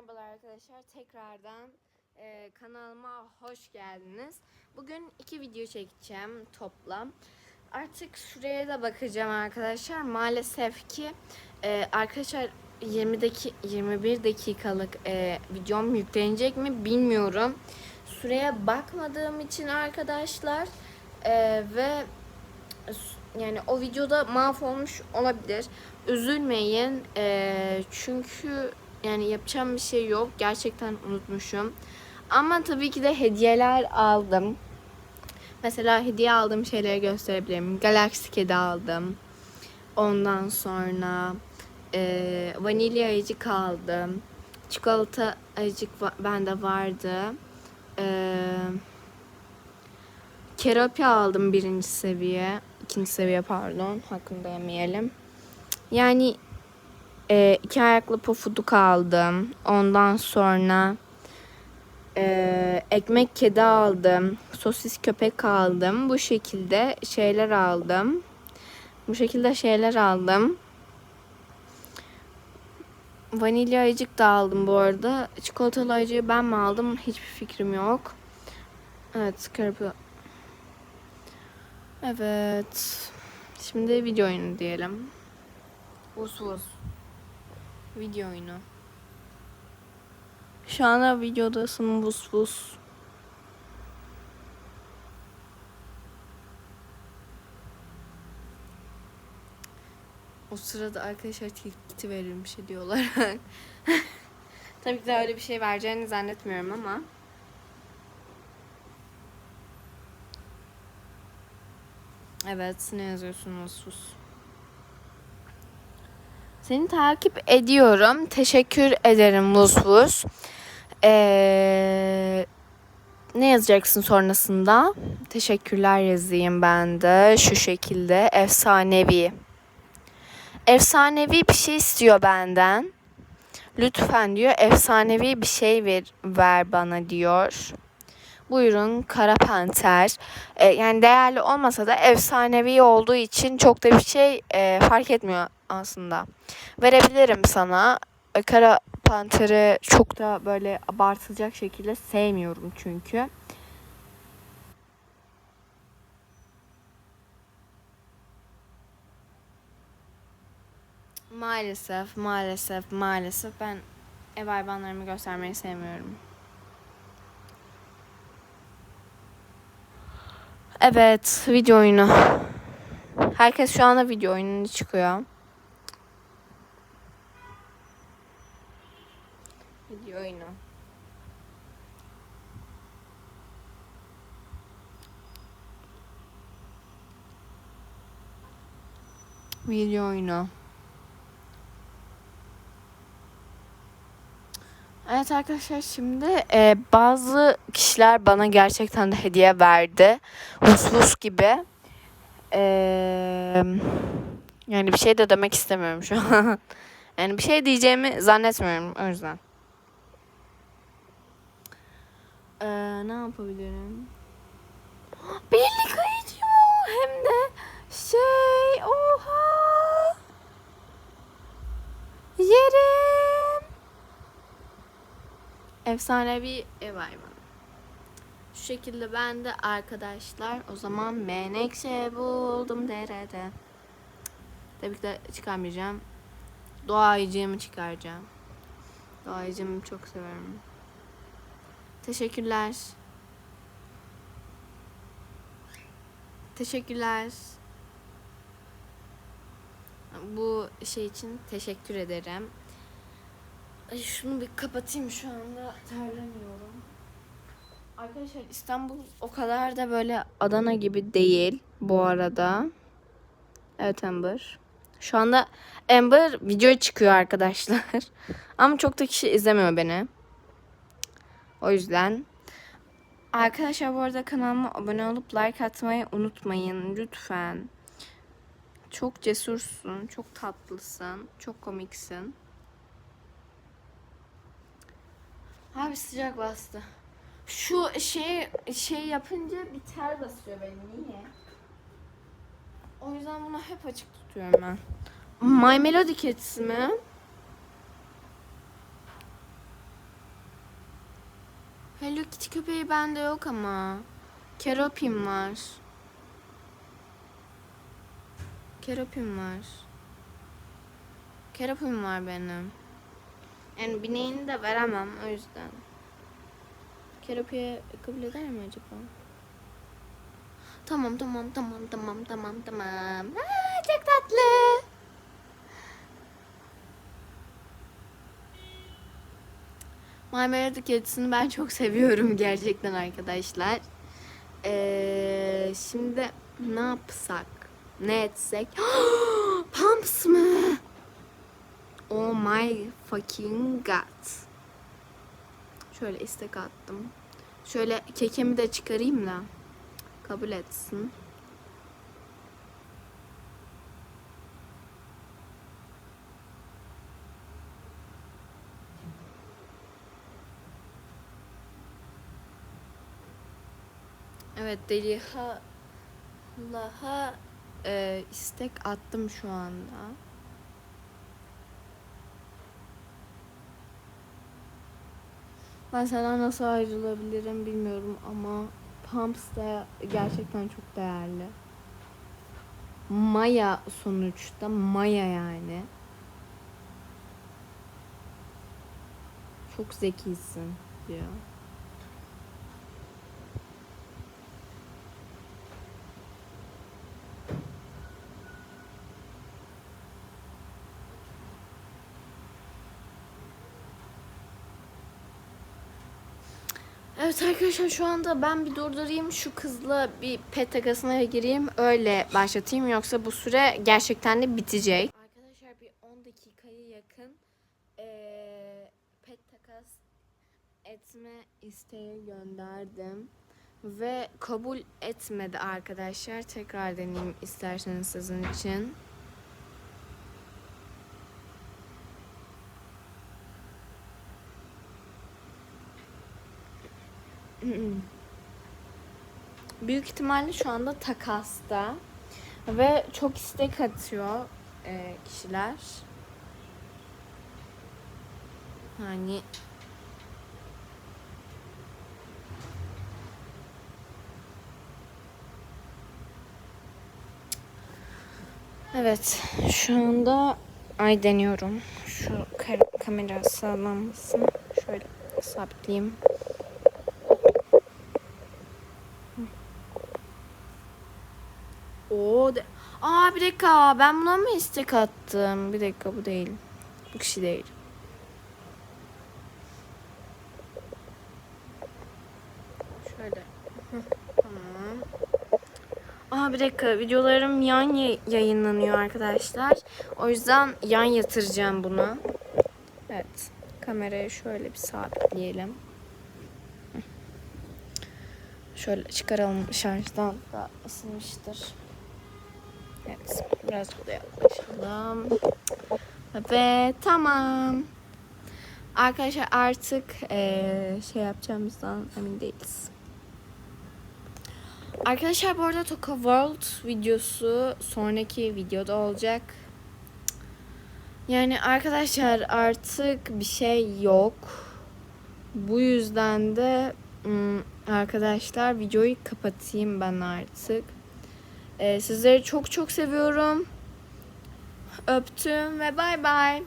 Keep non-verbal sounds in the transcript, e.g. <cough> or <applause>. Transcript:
Merhabalar arkadaşlar. Tekrardan e, kanalıma hoş geldiniz. Bugün iki video çekeceğim toplam. Artık şuraya da bakacağım arkadaşlar. Maalesef ki e, arkadaşlar 20'deki 21 dakikalık e, videom yüklenecek mi bilmiyorum. Süreye bakmadığım için arkadaşlar e, ve yani o videoda mahvolmuş olabilir. Üzülmeyin. Ee, çünkü yani yapacağım bir şey yok. Gerçekten unutmuşum. Ama tabii ki de hediyeler aldım. Mesela hediye aldığım şeyleri gösterebilirim. Galaxy kedi aldım. Ondan sonra e, vanilya ayıcık aldım. Çikolata ayıcık bende vardı. Eee Keropya aldım birinci seviye. ikinci seviye pardon. Hakkında yemeyelim. Yani e, iki ayaklı pofuduk aldım. Ondan sonra e, ekmek kedi aldım. Sosis köpek aldım. Bu şekilde şeyler aldım. Bu şekilde şeyler aldım. Vanilya ayıcık da aldım bu arada. Çikolatalı ayıcığı ben mi aldım? Hiçbir fikrim yok. Evet, keropya Evet. Şimdi video oyunu diyelim. Vus vus. Video oyunu. Şu anda videodasın vus vus. O sırada arkadaşlar tilkiti verilmiş diyorlar. <laughs> Tabii ki de öyle bir şey vereceğini zannetmiyorum ama. Evet ne yazıyorsunuz sus. Seni takip ediyorum. Teşekkür ederim Vuz Vuz. Ee, ne yazacaksın sonrasında? Teşekkürler yazayım ben de. Şu şekilde. Efsanevi. Efsanevi bir şey istiyor benden. Lütfen diyor efsanevi bir şey ver, ver bana diyor. Buyurun Kara Panter. E, yani değerli olmasa da efsanevi olduğu için çok da bir şey e, fark etmiyor aslında. Verebilirim sana. E, Kara Panter'i çok da böyle abartılacak şekilde sevmiyorum çünkü. Maalesef, maalesef, maalesef ben ev hayvanlarımı göstermeyi sevmiyorum. Evet, video oyunu. Herkes şu anda video oyununa çıkıyor. Video oyunu. Video oyunu. Evet arkadaşlar şimdi e, bazı kişiler bana gerçekten de hediye verdi. Vus gibi. E, yani bir şey de demek istemiyorum şu an. <laughs> yani bir şey diyeceğimi zannetmiyorum o yüzden. E, ne yapabilirim? <gasps> Birlik ayıcı mı? Hem de şey oha. Yerim. Efsanevi ev hayvanı. Şu şekilde ben de arkadaşlar o zaman menekşe buldum derede. Tabii ki de çıkarmayacağım. Doğa ayıcığımı çıkaracağım. Doğa ayıcığımı çok severim. Teşekkürler. Teşekkürler. Bu şey için teşekkür ederim. Ay şunu bir kapatayım şu anda terlemiyorum. Arkadaşlar İstanbul o kadar da böyle Adana gibi değil bu arada. Evet Amber. Şu anda Amber video çıkıyor arkadaşlar. <laughs> Ama çok da kişi izlemiyor beni. O yüzden. Arkadaşlar bu arada kanalıma abone olup like atmayı unutmayın lütfen. Çok cesursun, çok tatlısın, çok komiksin. Abi sıcak bastı. Şu şey şey yapınca bir ter basıyor benim niye? O yüzden bunu hep açık tutuyorum ben. My Melody Kids mi? Hello Kitty köpeği bende yok ama. Keropim var. Keropim var. Keropim var benim. Yani bineğini de veremem o yüzden. Keropiye kabul eder mi acaba? Tamam tamam tamam tamam tamam tamam. Aa, çok tatlı. Meredith kedisini ben çok seviyorum gerçekten arkadaşlar. Ee, şimdi ne yapsak? Ne etsek? <gasps> Pumps mı? Oh my fucking god. Şöyle istek attım. Şöyle kekemi de çıkarayım da kabul etsin. Evet Deliha Allah'a e, istek attım şu anda. Ben senden nasıl ayrılabilirim bilmiyorum ama Pumps da gerçekten çok değerli. Maya sonuçta Maya yani. Çok zekisin diyor. Evet arkadaşlar şu anda ben bir durdurayım şu kızla bir pet takasına gireyim öyle başlatayım yoksa bu süre gerçekten de bitecek. Arkadaşlar bir 10 dakikayı yakın eee, pet takas etme isteği gönderdim ve kabul etmedi arkadaşlar. Tekrar deneyeyim isterseniz sizin için. Büyük ihtimalle şu anda takasta ve çok istek atıyor e, kişiler. Yani Evet, şu anda ay deniyorum. Şu kamera sağlanmasın. Şöyle sabitleyeyim. Oo de... Aa bir dakika ben buna mı istek attım? Bir dakika bu değil. Bu kişi değil. Şöyle. Tamam. Aa bir dakika videolarım yan yay- yayınlanıyor arkadaşlar. O yüzden yan yatıracağım bunu. Evet. Kamerayı şöyle bir sabitleyelim. Şöyle çıkaralım şarjdan da ısınmıştır. Evet, biraz da yaklaşalım. Ve tamam. Arkadaşlar artık eee, şey yapacağımızdan emin değiliz. Arkadaşlar bu arada Toka World videosu sonraki videoda olacak. Yani arkadaşlar artık bir şey yok. Bu yüzden de arkadaşlar videoyu kapatayım ben artık. Ee, sizleri çok çok seviyorum. Öptüm ve bay bay.